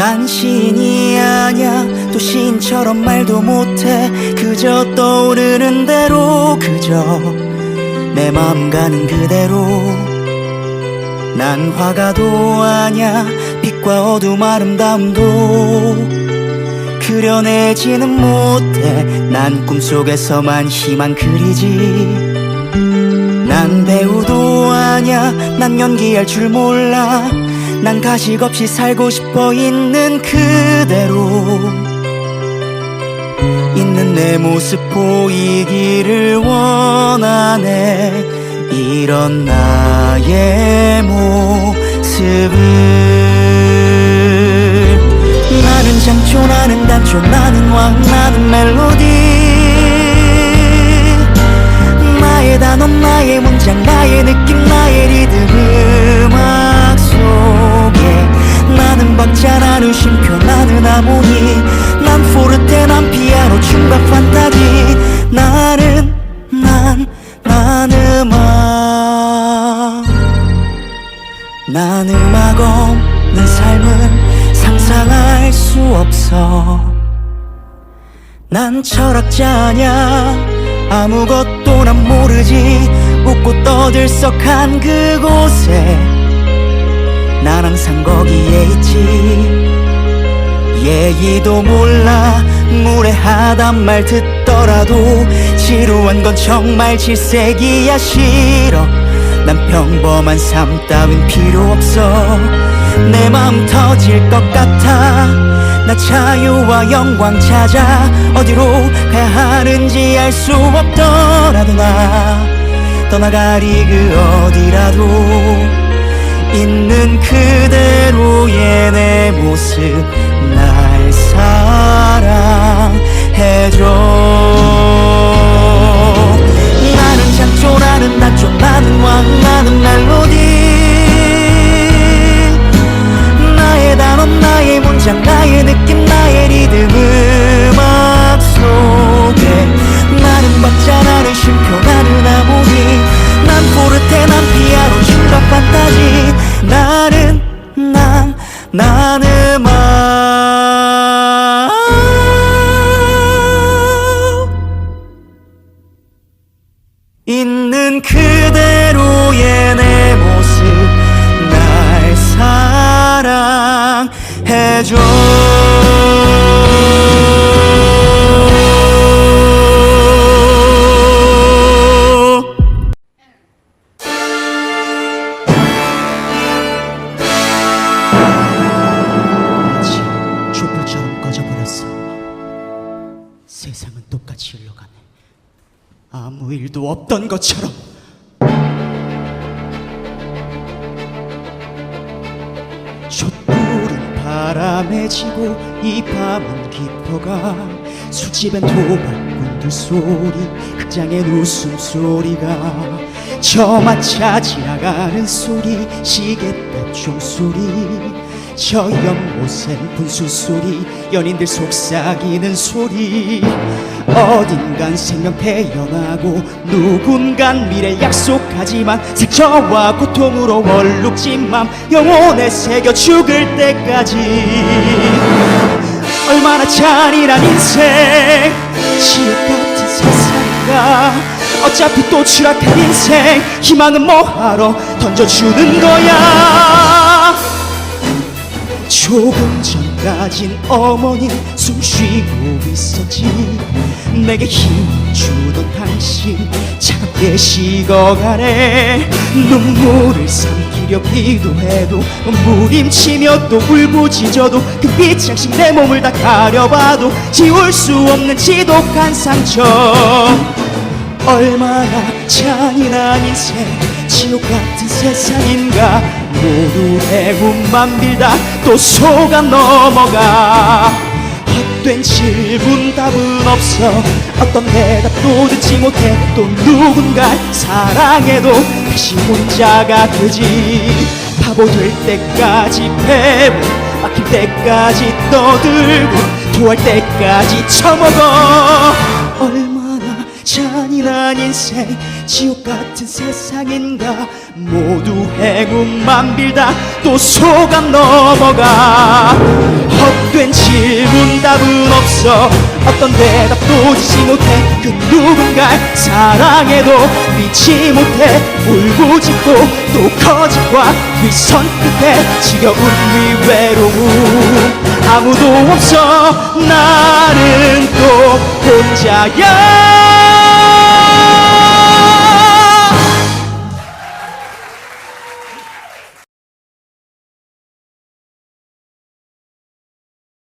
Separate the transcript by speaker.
Speaker 1: 난 신이 아냐 또 신처럼 말도 못해. 그저 떠오르는 대로 그저 내 마음 가는 그대로. 난 화가도 아냐 빛과 어둠 아름다움도 그려내지는 못해. 난 꿈속에서만 희망 그리지. 난 배우도 아냐 난 연기할 줄 몰라 난 가식 없이 살고 싶어 있는 그대로. 있는 내 모습 보이기를 원하네. 이런 나의 모습을. 나는 장초 나는 단초 나는 왕 나는 멜로디. 나의 단어 나의 문장 나의 느낌 나의 리듬 음 난 음악 없는 삶은 상상할 수 없어. 난 철학자냐 아무것도 난 모르지. 웃고 떠들썩한 그곳에 난 항상 거기에 있지. 예의도 몰라. 무례하단 말 듣더라도 지루한 건 정말 질색이야 싫어 난 평범한 삶 따윈 필요 없어. 내 마음 터질 것 같아. 나 자유와 영광 찾아 어디로 가야 하는지 알 수 없더라도 나 떠나가리 그 어디라도 있는 그대로의 내 모습 날 사랑해줘 해줘. 꺼져버렸어. 세상은 똑같이 흘러가네. 아무 일도 없던 것처럼 바람에 지고 이 밤은 깊어가 술집엔 도박꾼들 소리 극장엔 웃음소리가 저마차 지나가는 소리 시계탑 종소리 저 연못엔 분수 소리 연인들 속삭이는 소리 어딘간 생명 태어나고 누군간 미래 약속하지만 색저와 고통으로 얼룩진 맘 영혼에 새겨 죽을 때까지. 얼마나 잔인한 인생. 지옥 같은 세상인가 어차피 또 추락한 인생. 희망은 뭐하러 던져주는 거야? 조금 전 까진 어머니 숨 쉬고 있었지. 내게 힘 주던 당신 차갑게 식어가네. 눈물을 삼키려 기도해도 무림치며 또 울부짖어도 그 빛 장식 내 몸을 다 가려봐도 지울 수 없는 지독한 상처 얼마나 잔인한 인생 지옥 같은 세상인가? 모두 행운만 빌다 또 속아 넘어가. 헛된 질문 답은 없어. 어떤 대답도 듣지 못해 또 누군가 사랑해도 다시 혼자가 되지. 바보 될 때까지 배워 막힐 때까지 떠들고 토할 때까지 처먹어 인생 지옥 같은 세상인가? 모두 행운만 빌다 또 소감 넘어가. 헛된 질문 답은 없어. 어떤 대답도 주지 못해. 그 누군가를 사랑해도 믿지 못해. 울부짖고 또 거짓과 위선 끝에 지겨운 위 외로움. 아무도 없어. 나는 또 혼자야